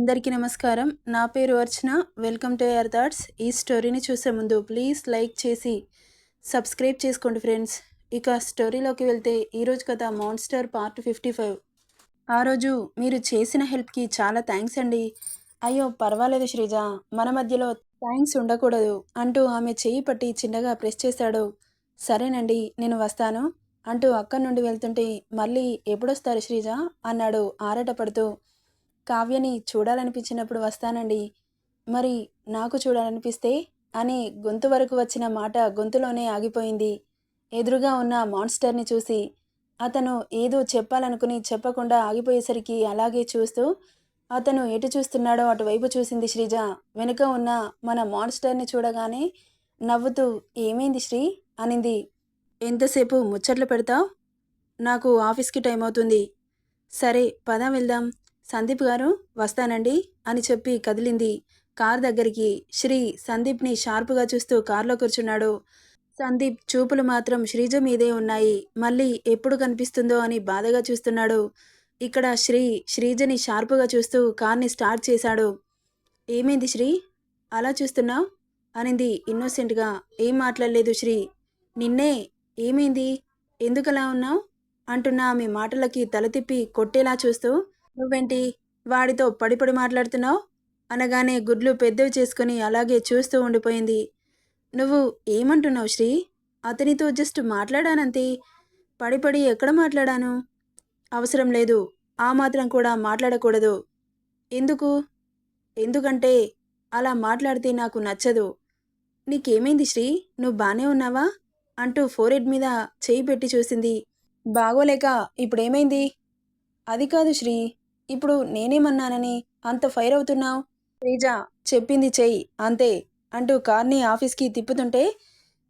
అందరికీ నమస్కారం. నా పేరు Archana. Welcome to air thoughts. ఈ స్టోరీని చూసే ముందు ప్లీజ్ లైక్ చేసి సబ్స్క్రైబ్ చేసుకోండి ఫ్రెండ్స్. ఇక స్టోరీలోకి వెళ్తే ఈరోజు కథ మాన్స్టర్ పార్ట్ ఫిఫ్టీ ఫైవ్. ఆ రోజు మీరు చేసిన హెల్ప్కి చాలా థ్యాంక్స్ అండి. అయ్యో పర్వాలేదు శ్రీజ. మన మధ్యలో థ్యాంక్స్ ఉండకూడదు అంటూ ఆమె చేయి పట్టి చిన్నగా ప్రెస్ చేశాడు. సరేనండి నేను వస్తాను అంటూ అక్కడి నుండి వెళ్తుంటే మళ్ళీ ఎప్పుడొస్తారు శ్రీజ? అన్నాడు ఆరాటపడుతూ. కావ్యని చూడాలనిపించినప్పుడు వస్తానండి. మరి నాకు చూడాలనిపిస్తే అని గొంతు వరకు వచ్చిన మాట గొంతులోనే ఆగిపోయింది. ఎదురుగా ఉన్న మాన్స్టర్ని చూసి అతను ఏదో చెప్పాలనుకుని చెప్పకుండా ఆగిపోయేసరికి అలాగే చూస్తూ అతను ఎటు చూస్తున్నాడో అటువైపు చూసింది శ్రీజ. వెనుక ఉన్న మన మాన్స్టర్ని చూడగానే నవ్వుతూ ఏమైంది శ్రీ? అనింది. ఎంతసేపు ముచ్చట్లు పెడతావు? నాకు ఆఫీస్కి టైం అవుతుంది సరే పద వెళ్దాం. సందీప్ గారు వస్తానండి అని చెప్పి కదిలింది. కార్ దగ్గరికి శ్రీ సందీప్ని షార్పుగా చూస్తూ కారులో కూర్చున్నాడు. సందీప్ చూపులు మాత్రం శ్రీజ మీదే ఉన్నాయి. మళ్ళీ ఎప్పుడు కనిపిస్తుందో అని బాధగా చూస్తున్నాడు. ఇక్కడ శ్రీ శ్రీజని షార్పుగా చూస్తూ కార్ని స్టార్ట్ చేశాడు. ఏమైంది శ్రీ? అలా చూస్తున్నావు? అనింది ఇన్నోసెంట్గా. ఏం మాట్లాడలేదు శ్రీ. నిన్నే ఏమైంది? ఎందుకలా ఉన్నావు? అంటున్న ఆమె మాటలకి తల తిప్పి కొట్టేలా చూస్తూ నువ్వేంటి వాడితో పడిపడి మాట్లాడుతున్నావు? అనగానే గుడ్లు పెద్దవి చేసుకుని అలాగే చూస్తూ ఉండిపోయింది. నువ్వు ఏమంటున్నావు శ్రీ? అతనితో జస్ట్ మాట్లాడానంతే. పడిపడి ఎక్కడ మాట్లాడాను? అవసరం లేదు. ఆ మాత్రం కూడా మాట్లాడకూడదు. ఎందుకు? ఎందుకంటే అలా మాట్లాడితే నాకు నచ్చదు. నీకేమైంది శ్రీ? నువ్వు బానే ఉన్నావా? అంటూ ఫోరెడ్ మీద చేయి పెట్టి చూసింది. బాగోలేక ఇప్పుడేమైంది? అది కాదు శ్రీ. ఇప్పుడు నేనేమన్నానని అంత ఫైర్ అవుతున్నావు? శ్రీజ చెప్పింది చెయ్యి అంతే అంటూ కార్ని ఆఫీస్కి తిప్పుతుంటే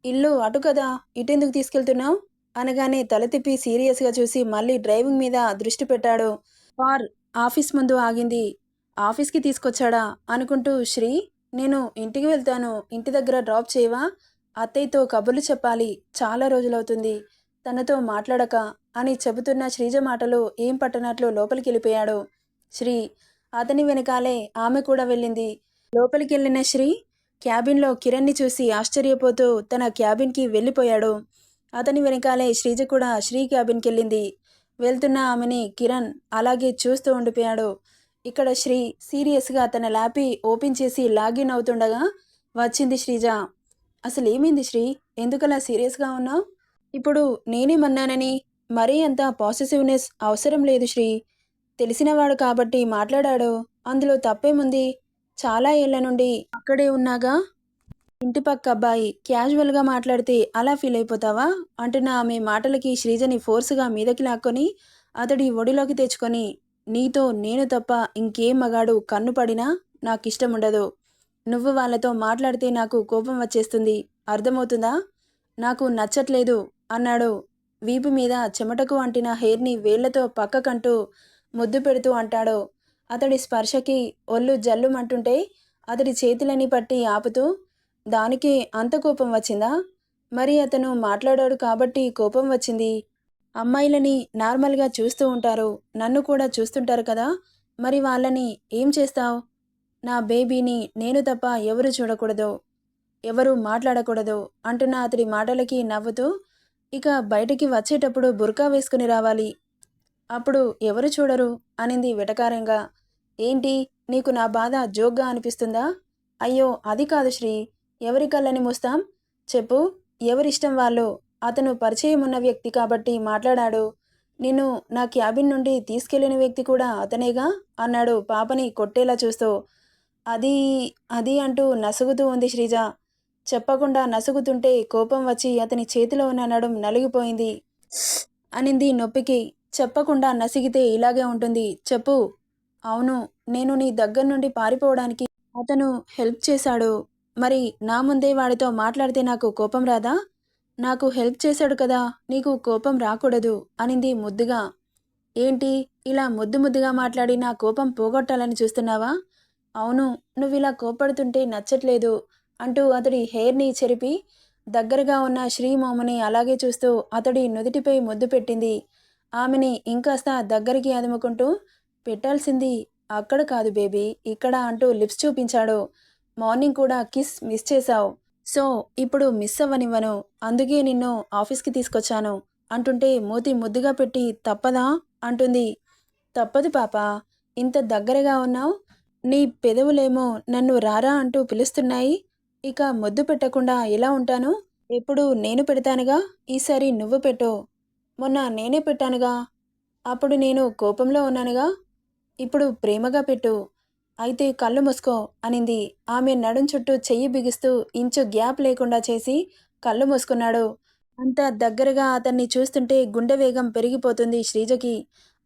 ఇల్లు అటు కదా ఇటెందుకు తీసుకెళ్తున్నావు? అనగానే తల తిప్పి సీరియస్గా చూసి మళ్ళీ డ్రైవింగ్ మీద దృష్టి పెట్టాడు. కార్ ఆఫీస్ ముందు ఆగింది. ఆఫీస్కి తీసుకొచ్చాడా? అనుకుంటూ శ్రీ నేను ఇంటికి వెళ్తాను. ఇంటి దగ్గర డ్రాప్ చేయవా? అత్తయ్యతో కబుర్లు చెప్పాలి. చాలా రోజులవుతుంది. తనతో మాట్లాడక అని చెబుతున్న శ్రీజ మాటలు ఏం పట్టనట్లు లోపలికి వెళ్ళిపోయాడు శ్రీ అతని వెనకాలే ఆమె కూడా వెళ్ళింది. లోపలికి వెళ్ళిన శ్రీ క్యాబిన్లో కిరణ్ని చూసి ఆశ్చర్యపోతూ తన క్యాబిన్కి వెళ్ళిపోయాడు. అతని వెనకాలే శ్రీజ కూడా శ్రీ క్యాబిన్కి వెళ్ళింది వెళ్తున్న ఆమెని కిరణ్ అలాగే చూస్తూ ఉండిపోయాడు. ఇక్కడ శ్రీ సీరియస్గా తన ల్యాపి ఓపెన్ చేసి లాగిన్ అవుతుండగా వచ్చింది శ్రీజ. అసలు ఏమైంది శ్రీ? ఎందుకలా సీరియస్గా ఉన్నావు? ఇప్పుడు నేనేమన్నానని? మరీ అంత పాజిటివ్నెస్ అవసరం లేదు శ్రీ. తెలిసినవాడు కాబట్టి మాట్లాడాడు. అందులో తప్పేముంది? చాలా ఏళ్ళ నుండి అక్కడే ఉన్నాగా? ఇంటి పక్క అబ్బాయి క్యాజువల్గా మాట్లాడితే అలా ఫీల్ అయిపోతావా? అంటున్న ఆమె మాటలకి శ్రీజని ఫోర్స్గా మీదకి లాక్కొని అతడి ఒడిలోకి తెచ్చుకొని నీతో నేను తప్ప ఇంకేం మగాడు కన్ను పడినా నాకు ఇష్టం ఉండదు. నువ్వు వాళ్ళతో మాట్లాడితే నాకు కోపం వచ్చేస్తుంది. అర్థమవుతుందా? నాకు నచ్చట్లేదు అన్నాడు వీపు మీద చెమటకు అంటిన హెయిర్ని వేళ్ళతో పక్కకంటూ ముద్దు పెడుతూ అంటాడు. అతడి స్పర్శకి ఒళ్ళు జల్లుమంటుంటే అతడి చేతులని పట్టి ఆపుతూ దానికి అంత కోపం వచ్చిందా? మరి అతను మాట్లాడాడు కాబట్టి కోపం వచ్చింది. అమ్మాయిలని నార్మల్గా చూస్తూ ఉంటారు. నన్ను కూడా చూస్తుంటారు కదా? మరి వాళ్ళని ఏం చేస్తావు? నా బేబీని నేను తప్ప ఎవరు చూడకూడదు. ఎవరు మాట్లాడకూడదు అంటున్న అతడి మాటలకి నవ్వుతూ ఇక బయటికి వచ్చేటప్పుడు బుర్కా వేసుకుని రావాలి. అప్పుడు ఎవరు చూడరు అనింది వెటకారంగా. ఏంటి? నీకు నా బాధ జోక్గా అనిపిస్తుందా? అయ్యో అది కాదు శ్రీ. ఎవరి కళ్ళని మూస్తాం? చెప్పు ఎవరిష్టం వాళ్ళు? అతను పరిచయం ఉన్న వ్యక్తి కాబట్టి మాట్లాడాడు. నిన్ను నా క్యాబిన్ నుండి తీసుకెళ్ళిన వ్యక్తి కూడా అతనేగా? అన్నాడు పాపని కొట్టేలా చూస్తూ. అది అది అంటూ నసుగుతూ ఉంది శ్రీజ. చెప్పకుండా నసుగుతుంటే కోపం వచ్చి అతని చేతిలో ఉన్న నడుం నలిగిపోయింది. అనింది నొప్పికి. చెప్పకుండా నసిగితే ఇలాగే ఉంటుంది. చెప్పు. అవును నేను నీ దగ్గర నుండి పారిపోవడానికి అతను హెల్ప్ చేశాడు. మరి నా ముందే వాడితో మాట్లాడితే నాకు కోపం రాదా? నాకు హెల్ప్ చేశాడు కదా నీకు కోపం రాకూడదు అనింది ముద్దుగా. ఏంటి ఇలా ముద్దు ముద్దుగా మాట్లాడి నా కోపం పోగొట్టాలని చూస్తున్నావా? అవును నువ్వు ఇలా కోపడుతుంటే నచ్చట్లేదు. అంటూ అతడి హెయిర్ని చెరిపి దగ్గరగా ఉన్న శ్రీమోముని అలాగే చూస్తూ అతడి నుదుటిపై ముద్దు పెట్టింది. ఆమెని ఇంకాస్త దగ్గరికి అదుముకుంటూ పెట్టాల్సింది అక్కడ కాదు బేబీ ఇక్కడ అంటూ లిప్స్ చూపించాడు. మార్నింగ్ కూడా కిస్ మిస్ చేశావు. సో ఇప్పుడు మిస్ అవ్వనివ్వను అందుకే నిన్ను ఆఫీస్కి తీసుకొచ్చాను. అంటుంటే మూతి ముద్దుగా పెట్టి తప్పదా? అంటుంది. తప్పదు పాప ఇంత దగ్గరగా ఉన్నావు నీ పెదవులేమో నన్ను రారా అంటూ పిలుస్తున్నాయి. ఇక ముద్దు పెట్టకుండా ఎలా ఉంటాను? ఎప్పుడు నేను పెడతానుగా? ఈసారి నువ్వు పెట్టు. మొన్న నేనే పెట్టానుగా. అప్పుడు నేను కోపంలో ఉన్నానుగా. ఇప్పుడు ప్రేమగా పెట్టు. అయితే కళ్ళు మూసుకో అనింది. ఆమె నడుం చుట్టూ చెయ్యి బిగిస్తూ ఇంచు గ్యాప్ లేకుండా చేసి కళ్ళు మూసుకున్నాడు. అంత దగ్గరగా అతన్ని చూస్తుంటే గుండె వేగం పెరిగిపోతుంది శ్రీజకి.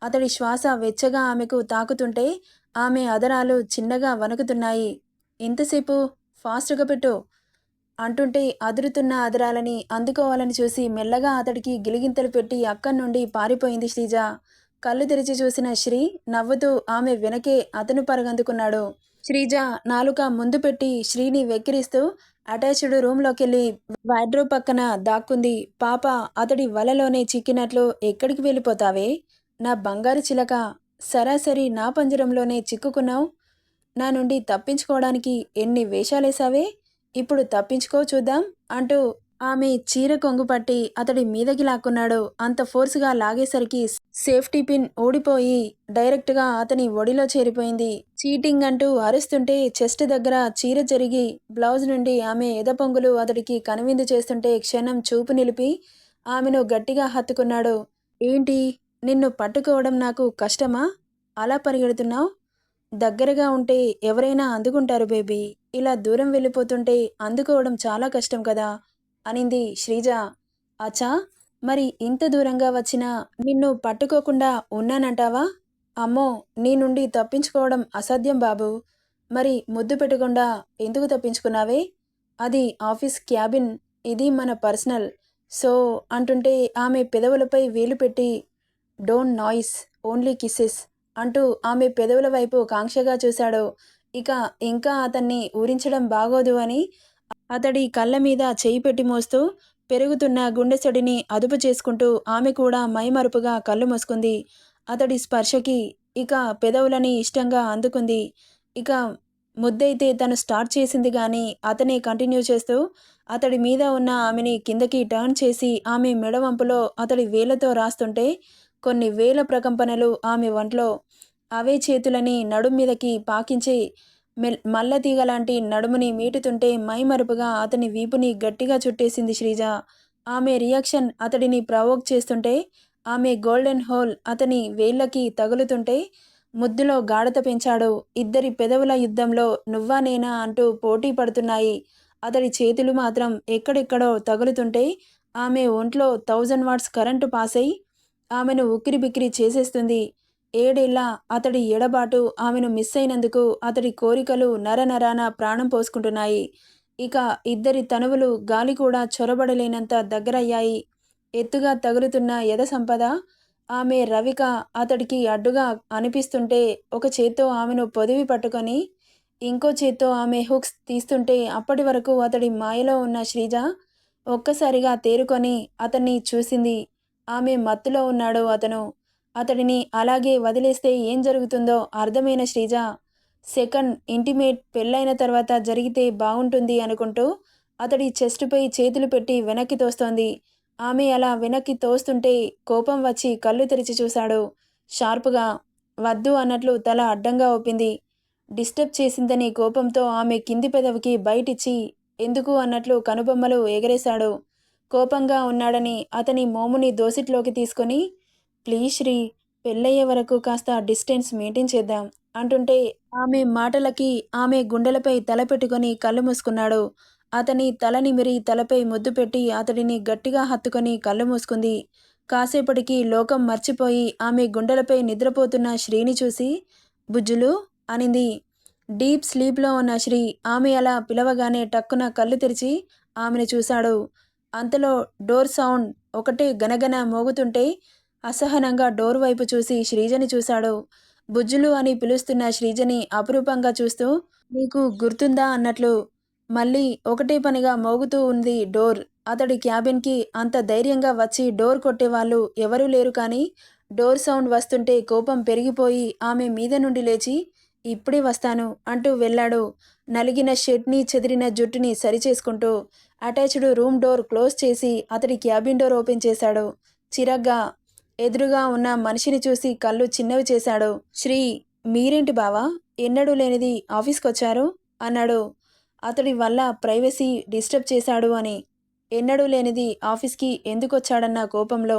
అతడి శ్వాస వెచ్చగా ఆమెకు తాకుతుంటే ఆమె అదరాలు చిన్నగా వణుకుతున్నాయి. ఎంతసేపు? ఫాస్ట్గా పెట్టు. అంటుంటే అదురుతున్న అదరాలని అందుకోవాలని చూసి మెల్లగా అతడికి గిలిగింతలు పెట్టి అక్కడి నుండి పారిపోయింది శ్రీజ. కళ్ళు తెరిచి చూసిన శ్రీ నవ్వుతూ ఆమె వెనకే అతను పరగందుకున్నాడు. శ్రీజ నాలుక ముందు పెట్టి శ్రీని వెక్కిరిస్తూ అటాచ్డ్ రూమ్లోకెళ్ళి వాడ్రోబ్ పక్కన దాక్కుంది. పాప అతడి వలలోనే చిక్కినట్లు ఎక్కడికి వెళ్ళిపోతావే? నా బంగారు చిలక సరాసరి నా పంజరంలోనే చిక్కుకున్నావు? నా నుండి తప్పించుకోవడానికి ఎన్ని వేషాలేశావే? ఇప్పుడు తప్పించుకో చూద్దాం అంటూ ఆమె చీర కొంగు పట్టి అతడి మీదకి లాక్కున్నాడు. అంత ఫోర్స్గా లాగేసరికి సేఫ్టీ పిన్ ఊడిపోయి డైరెక్ట్గా అతని ఒడిలో చేరిపోయింది. చీటింగ్ అంటూ అరుస్తుంటే చెస్ట్ దగ్గర చీర జరిగి బ్లౌజ్ నుండి ఆమె ఎదపొంగులు అతడికి కనువిందు చేస్తుంటే క్షణం చూపు నిలిపి ఆమెను గట్టిగా హత్తుకున్నాడు. ఏంటి? నిన్ను పట్టుకోవడం నాకు కష్టమా? అలా పరిగెడుతున్నావు? దగ్గరగా ఉంటే ఎవరైనా అందుకుంటారు బేబీ. ఇలా దూరం వెళ్ళిపోతుంటే అందుకోవడం చాలా కష్టం కదా? అనింది శ్రీజ. అచ్చా! మరి ఇంత దూరంగా వచ్చినా నిన్ను పట్టుకోకుండా ఉన్నానంటావా? అమ్మో! నీ నుండి తప్పించుకోవడం అసాధ్యం బాబు. మరి ముద్దు పెట్టకుండా ఎందుకు తప్పించుకున్నావే? అది ఆఫీస్ క్యాబిన్ ఇది మన పర్సనల్. సో అంటుంటే ఆమె పెదవులపై వేలు పెట్టి డోంట్ నాయిస్ ఓన్లీ కిస్సెస్. అంటూ ఆమె పెదవుల వైపు కాంక్షగా చూశాడు. ఇక ఇంకా అతన్ని ఊరించడం బాగోదు అని అతడి కళ్ళ మీద చేయి పెట్టి మోస్తూ పెరుగుతున్న గుండెసడిని అదుపు చేసుకుంటూ ఆమె కూడా మైమరుపుగా కళ్ళు మూసుకుంది. అతడి స్పర్శకి ఇక పెదవులని ఇష్టంగా అందుకుంది. ఇక ముద్దైతే తను స్టార్ట్ చేసింది కానీ అతనే కంటిన్యూ చేస్తూ అతడి మీద ఉన్న ఆమెని కిందకి టర్న్ చేసి ఆమె మెడవంపులో అతడి వేలతో రాస్తుంటే కొన్ని వేల ప్రకంపనలు ఆమె వంట్లో అవే చేతులని నడుం మీదకి పాకించి మెల్ మల్లతీగ లాంటి నడుముని మీటుతుంటే మైమరుపుగా అతని వీపుని గట్టిగా చుట్టేసింది శ్రీజ. ఆమె రియాక్షన్ అతడిని ప్రవోక్ చేస్తుంటే ఆమె గోల్డెన్ హోల్ అతని వేళ్ళకి తగులుతుంటే ముద్దులో గాఢత పెంచాడు. ఇద్దరి పెదవుల యుద్ధంలో నువ్వా నేనా అంటూ పోటీ పడుతున్నాయి. అతడి చేతులు మాత్రం ఎక్కడెక్కడో తగులుతుంటే ఆమె ఒంట్లో థౌజండ్ వాట్స్ కరెంటు పాస్ అయి ఆమెను ఉక్కిరి బిక్కిరి చేసేస్తుంది. ఏడేళ్ళ అతడి ఎడబాటు ఆమెను మిస్ అయినందుకు అతడి కోరికలు నరనరాన ప్రాణం పోసుకుంటున్నాయి. ఇక ఇద్దరి తనువులు గాలి కూడా చొరబడలేనంత దగ్గరయ్యాయి. ఎత్తుగా తగులుతున్న యద సంపద? ఆమె రవిక అతడికి అడ్డుగా అనిపిస్తుంటే ఒక చేత్తో ఆమెను పొదివి పట్టుకొని ఇంకో చేత్తో ఆమె హుక్స్ తీస్తుంటే అప్పటి వరకు అతడి మాయలో ఉన్న శ్రీజ ఒక్కసారిగా తేరుకొని అతన్ని చూసింది. ఆమె మత్తులో ఉన్నాడు అతను. అతడిని అలాగే వదిలేస్తే ఏం జరుగుతుందో అర్థమైన శ్రీజ. సెకండ్ ఇంటిమేట్ పెళ్ళైన తర్వాత జరిగితే బాగుంటుంది అనుకుంటూ అతడి చెస్టుపై చేతులు పెట్టి వెనక్కి తోస్తోంది. ఆమె అలా వెనక్కి తోస్తుంటే కోపం వచ్చి కళ్ళు తెరిచి చూశాడు. షార్పుగా వద్దు అన్నట్లు తల అడ్డంగా ఒప్పింది. డిస్టర్బ్ చేసిందని కోపంతో ఆమె కింది పెదవికి బయటిచ్చి ఎందుకు అన్నట్లు కనుబొమ్మలు ఎగరేశాడు. కోపంగా ఉన్నాడని అతని మోముని దోసిట్లోకి తీసుకొని ప్లీజ్ శ్రీ పెళ్ళయ్యే వరకు కాస్త డిస్టెన్స్ మెయింటైన్ చేద్దాం అంటుంటే ఆమె మాటలకి ఆమె గుండెలపై తల పెట్టుకొని కళ్ళు మూసుకున్నాడు. అతని తల నిమిరి తలపై ముద్దు పెట్టి అతడిని గట్టిగా హత్తుకొని కళ్ళు మూసుకుంది. కాసేపటికి లోకం మర్చిపోయి ఆమె గుండెలపై నిద్రపోతున్న శ్రీని చూసి బుజ్జులు అనింది. డీప్ స్లీప్లో ఉన్న శ్రీ ఆమె అలా పిలవగానే టక్కున కళ్ళు తెరిచి ఆమెను చూశాడు. అంతలో డోర్ సౌండ్ ఒకటే గనగన మోగుతుంటే అసహనంగా డోర్ వైపు చూసి శ్రీజని చూశాడు. బుజ్జులు అని పిలుస్తున్న శ్రీజని అపురూపంగా చూస్తూ నీకు గుర్తుందా? అన్నట్లు మళ్ళీ ఒకటే పనిగా మోగుతూ ఉంది డోర్. అతడి క్యాబిన్కి అంత ధైర్యంగా వచ్చి డోర్ కొట్టేవాళ్ళు ఎవరూ లేరు కానీ డోర్ సౌండ్ వస్తుంటే కోపం పెరిగిపోయి ఆమె మీద నుండి లేచి ఇప్పుడే వస్తాను అంటూ వెళ్ళాడు. నలిగిన షెడ్ని చెదిరిన జుట్టుని సరిచేసుకుంటూ అటాచ్డ్ రూమ్ డోర్ క్లోజ్ చేసి అతడి క్యాబిన్ డోర్ ఓపెన్ చేశాడు. చిరగ్గా ఎదురుగా ఉన్న మనిషిని చూసి కళ్ళు చిన్నవి చేశాడు. శ్రీ మీరేంటి బావా? ఎన్నడూ లేనిది ఆఫీస్కి వచ్చారు అన్నాడు. అతడి వల్ల ప్రైవసీ డిస్టర్బ్ చేశాడు అని. ఎన్నడూ లేనిది ఆఫీస్కి ఎందుకు వచ్చాడన్న కోపంలో